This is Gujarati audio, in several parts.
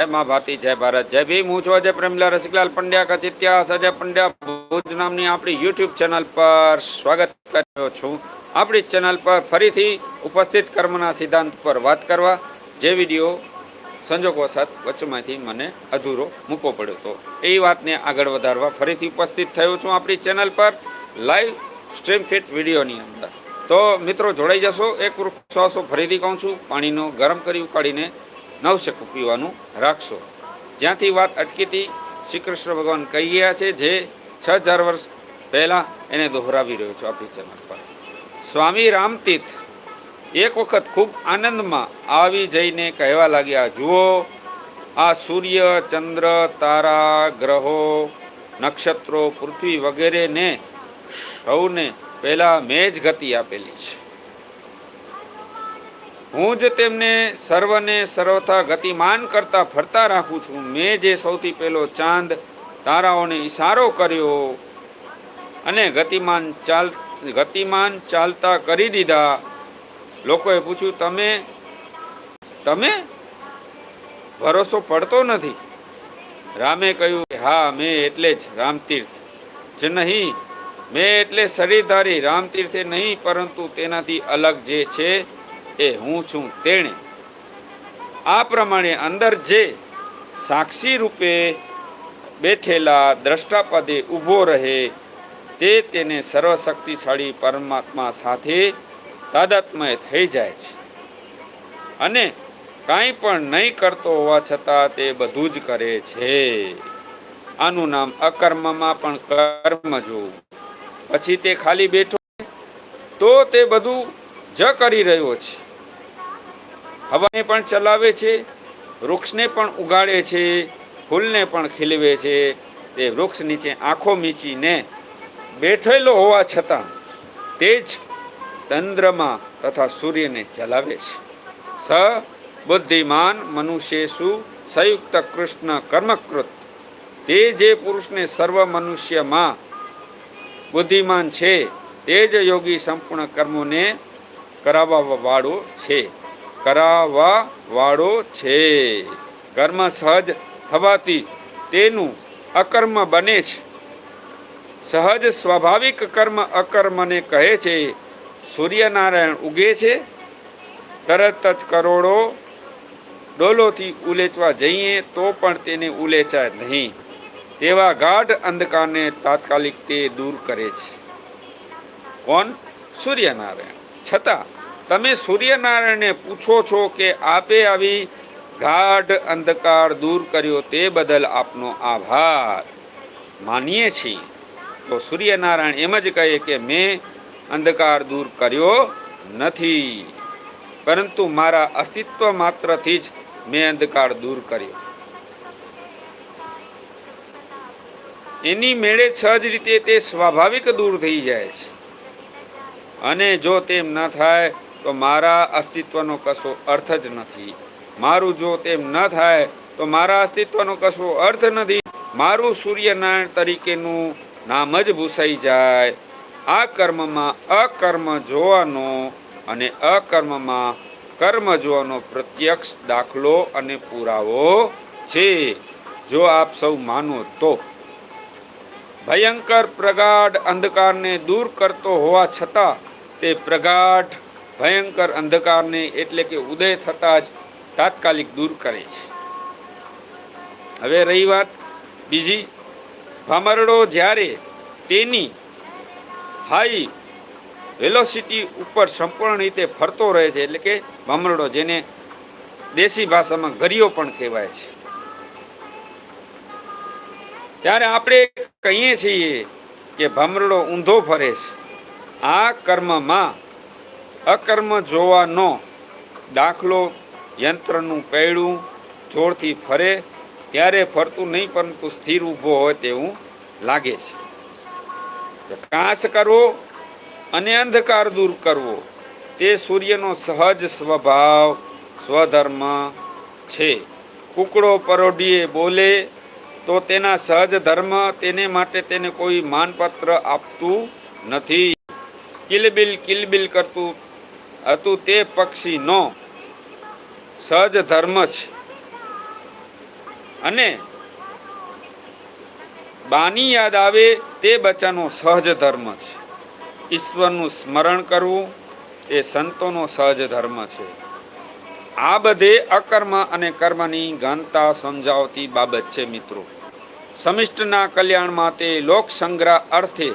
જય મા ભાતી જય ભારત. જય ભીમ, હું છું અજય પ્રેમલા રસિકલાલ પંડ્યા કચ્છ ઇતિહાસ અજય પંડ્યા, ભુજ નામની આપણી યુટ્યુબ ચેનલ પર સ્વાગત કર્યો છું. આપણી ચેનલ પર ફરીથી ઉપસ્થિત કર્મના સિદ્ધાંત પર વાત કરવા. જે વીડિયો સંજોગવશાત વચમાંથી મને અધૂરો મૂકવો પડ્યો હતો. એ વાતને આગળ વધારવા ફરીથી ઉપસ્થિત થયો છું આપણી ચેનલ પર લાઈવ સ્ટ્રીમ ફિટ વિડીયોની અંદર. તો મિત્રો, જોડાઈ જશો. એક વૃક્ષ ફરીથી કહું છું. પાણીનો ગરમ કરી ઉકાળીને નવશેક પીવાનું રાખશો. જ્યાંથી વાત અટકીતી શ્રી કૃષ્ણ ભગવાન કહી ગયા છે જે છ હજાર વર્ષ પહેલાં એને દોહરાવી રહ્યો છું આપણી ચેનલ પર. સ્વામી રામતીર્થ એક વખત ખૂબ આનંદમાં આવી જઈને કહેવા લાગ્યા, જુઓ, આ સૂર્ય, ચંદ્ર, તારા, ગ્રહો, નક્ષત્રો, પૃથ્વી વગેરેને સૌને પહેલાં મેં જ ગતિ આપેલી છે. હું જ તેમને સર્વને સર્વથા ગતિમાન કરતા ફરતા રાખું છું. મેં જે સૌથી પહેલો ચાંદ તારાઓને ઈશારો કર્યો અને ગતિમાન ચાલ, ગતિમાન ચાલતા કરી દીધા. લોકોએ પૂછ્યું, તમે તમે ભરોસો પડતો નથી? રામે કહ્યું કે હા, મેં એટલે જ રામતીર્થ. જ નહીં, મેં એટલે શરીરધારી રામતીર્થે નહીં, પરંતુ તેનાથી અલગ જે છે એ હું છું તેણે. આ પ્રમાણે અંદર જે સાક્ષી રૂપે બેઠેલા દ્રષ્ટાપદે ઊભો રહે, તે તેને સર્વશક્તિશાળી પરમાત્મા સાથે તાદાત્મય થઈ જાય છે. અને કાંઈ પણ નહીં કરતો હોવા છતાં તે બધું જ કરે છે. આનું નામ અકર્મમાં પણ કર્મ જોવું પછી તે ખાલી બેઠો તો તે બધું જ કરી રહ્યો છે. હવાને પણ ચલાવે છે, વૃક્ષને પણ ઉગાડે છે, ફૂલને પણ ખીલવે છે. તે વૃક્ષ નીચે આંખો મીચીને બેઠેલો હોવા છતાં તે જ ચંદ્રમાં તથા સૂર્યને ચલાવે છે. સ બુદ્ધિમાન મનુષ્યેશુ સંયુક્ત કૃષ્ણ કર્મકૃત. તે જે પુરુષને સર્વ મનુષ્યમાં બુદ્ધિમાન છે, તે જ યોગી સંપૂર્ણ કર્મોને કરાવવા વાળો છે. કરાવવા વાળો છે. કર્મ સહજ થવાથી તેનું અકર્મ બને છે. સહજ સ્વાભાવિક કર્મ અકર્મને કહે છે. સૂર્યનારાયણ ઉગે છે. તરત જ કરોડો ડોલોથી ઉલેચવા જઈએ તો પણ તેને ઉલેચાય નહીં. તેવા ગાઢ અંધકારને તાત્કાલિક તે દૂર કરે છે. કોણ? સૂર્યનારાયણ. છતાં તમે સૂર્યનારાયણને પૂછો છો કે આપે આવી ગાઢ અંધકાર દૂર કર્યો તે બદલ આપનો આભાર. માનીએ છીએ. તો સૂર્યનારાયણ એમ જ કહે કે મેં અંધકાર દૂર કર્યો નથી. પરંતુ મારા અસ્તિત્વ માત્રથી જ મેં અંધકાર દૂર કર્યો. એની મેળે સહજ રીતે તે સ્વાભાવિક દૂર થઈ જાય છે. અને જો તેમ ન થાય તો મારા અસ્તિત્વનો કશો અર્થ જ નથી. મારું જો તેમ ન થાય, તો મારા અસ્તિત્વનો કશો અર્થ નથી. મારું સૂર્યનારાયણ તરીકેનું નામ જ ભૂસાઈ જાય. આ કર્મમાં અકર્મ જોવાનો અને અકર્મમાં કર્મ જોવાનો પ્રત્યક્ષ દાખલો અને પુરાવો છે. જો આપ સૌ માનો તો. ભયંકર પ્રગાઢ અંધકારને દૂર કરતો હોવા છતાં તે પ્રગાઢ ભયંકર અંધકારને એટલે કે ઉદય થતાં જ તાત્કાલિક દૂર કરે છે. હવે રહી વાત બીજી. ભમરડો જ્યારે તેની હાઈ વેલોસિટી ઉપર સંપૂર્ણ રીતે ફરતો રહે છે, એટલે કે ભમરડો જેને દેશી ભાષામાં ગરિયો પણ કહેવાય છે. ત્યારે આપણે કહીએ છીએ કે ભમરડો ઊંધો ફરે છે. આ કર્મમાં અકર્મ જોવાનો દાખલો યંત્રનું પૈડું જોરથી ફરે, ત્યારે ફરતું નહીં પરંતુ સ્થિર ઊભો હોય તેવું લાગે છે. પ્રકાશ કરવો અને અંધકાર દૂર કરવો. તે સૂર્યનો સહજ સ્વભાવ, સ્વધર્મ છે. કુકડો પરોઢીએ બોલે તો તેના સહજ ધર્મ તેને માટે તેને કોઈ માનપત્ર આપતું નથી. કિલબિલ કિલબિલ કરતું હતું તે પક્ષીનો સહજ ધર્મ છે. અને બાની યાદ આવે તે બચ્ચાનો સહજ ધર્મ છે. ઈશ્વરનું સ્મરણ કરવું એ સંતોનો સહજ ધર્મ છે. આ બધે અકર્મ અને કર્મની ઘનતા સમજાવતી બાબત છે મિત્રો. સમિષ્ટના કલ્યાણ માટે લોક સંગ્રહ અર્થે,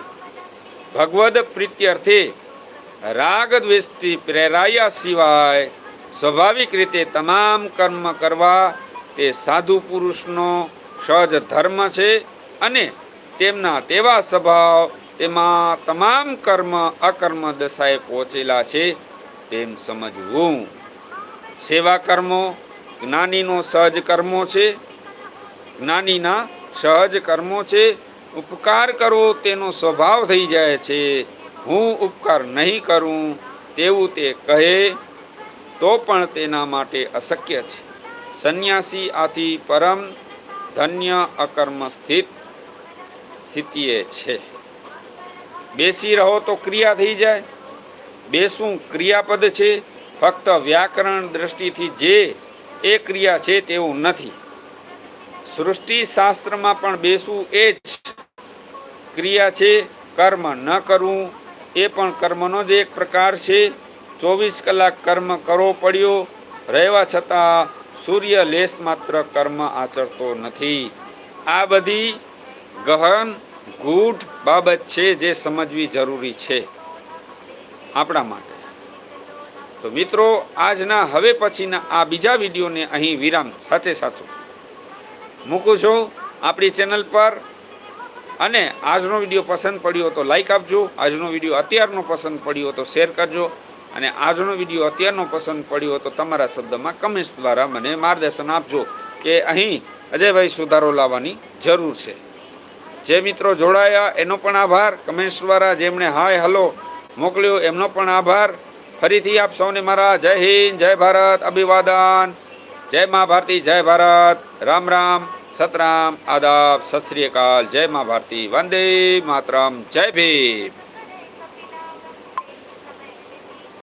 ભગવદ પ્રીત્યર્થે રાગ દ્વેષથી પ્રેરાયા સિવાય સ્વાભાવિક રીતે તમામ કર્મ કરવા તે સાધુ પુરુષનો સહજ ધર્મ છે અને તેમના તેવા સ્વભાવ તેમાં તમામ કર્મ અકર્મ દશાએ પહોંચેલા છે તેમ સમજવું. સેવા કર્મો જ્ઞાનીનો સહજ કર્મો છે. જ્ઞાનીના સહજ કર્મો છે. ઉપકાર કરવો તેનો સ્વભાવ થઈ જાય છે. હું ઉપકાર નહીં કરું તેવું તે કહે, તો પણ તેના માટે અશક્ય છે. સંન્યાસી આથી પરમ ધન્ય અકર્મ સ્થિત સ્થિતિએ છે. બેસી રહો તો ક્રિયા થઈ જાય. બેસવું ક્રિયાપદ છે. ફક્ત વ્યાકરણ દ્રષ્ટિથી જે એ ક્રિયા છે તેવું નથી. સૃષ્ટિ શાસ્ત્રમાં પણ બેસવું એ જ ક્રિયા છે. કર્મ ન કરવું એ પણ કર્મનો જ એક પ્રકાર છે. ચોવીસ કલાક કર્મ કરવો પડ્યો. રહેવા છતાં સૂર્ય લેશ માત્ર કર્મ આચરતો નથી. આ બધી ગહન ગૂઢ બાબત છે જે સમજવી જરૂરી છે. આપણા માટે. તો મિત્રો, આજના હવે પછીના આ બીજા વિડીયોને અહીં વિરામ સાચે સાચું મૂકું છું. આપણી ચેનલ પર અને આજનો વીડિયો પસંદ પડ્યો તો લાઈક આપજો. આજનો વીડિયો અત્યારનો પસંદ પડ્યો તો શેર કરજો. અને આજનો વીડિયો અત્યારનો પસંદ પડ્યો તો તમારા શબ્દમાં કમેન્ટ્સ દ્વારા મને માર્ગદર્શન આપજો કે અહીં અજયભાઈ સુધારો લાવવાની જરૂર છે. જે મિત્રો જોડાયા, એનો પણ આભાર. કમેન્ટ્સ દ્વારા જેમણે હાય હલો મોકલ્યો, એમનો પણ આભાર. ફરીથી આપ સૌને મારા જય હિન્દ, જય ભારત, અભિવાદન. જય મા ભારતી જય ભારત. રામ રામ. સતરામ આદાબ સત શ્રી અકાલ જય મા ભારતી વંદે માતરમ જય ભીમ.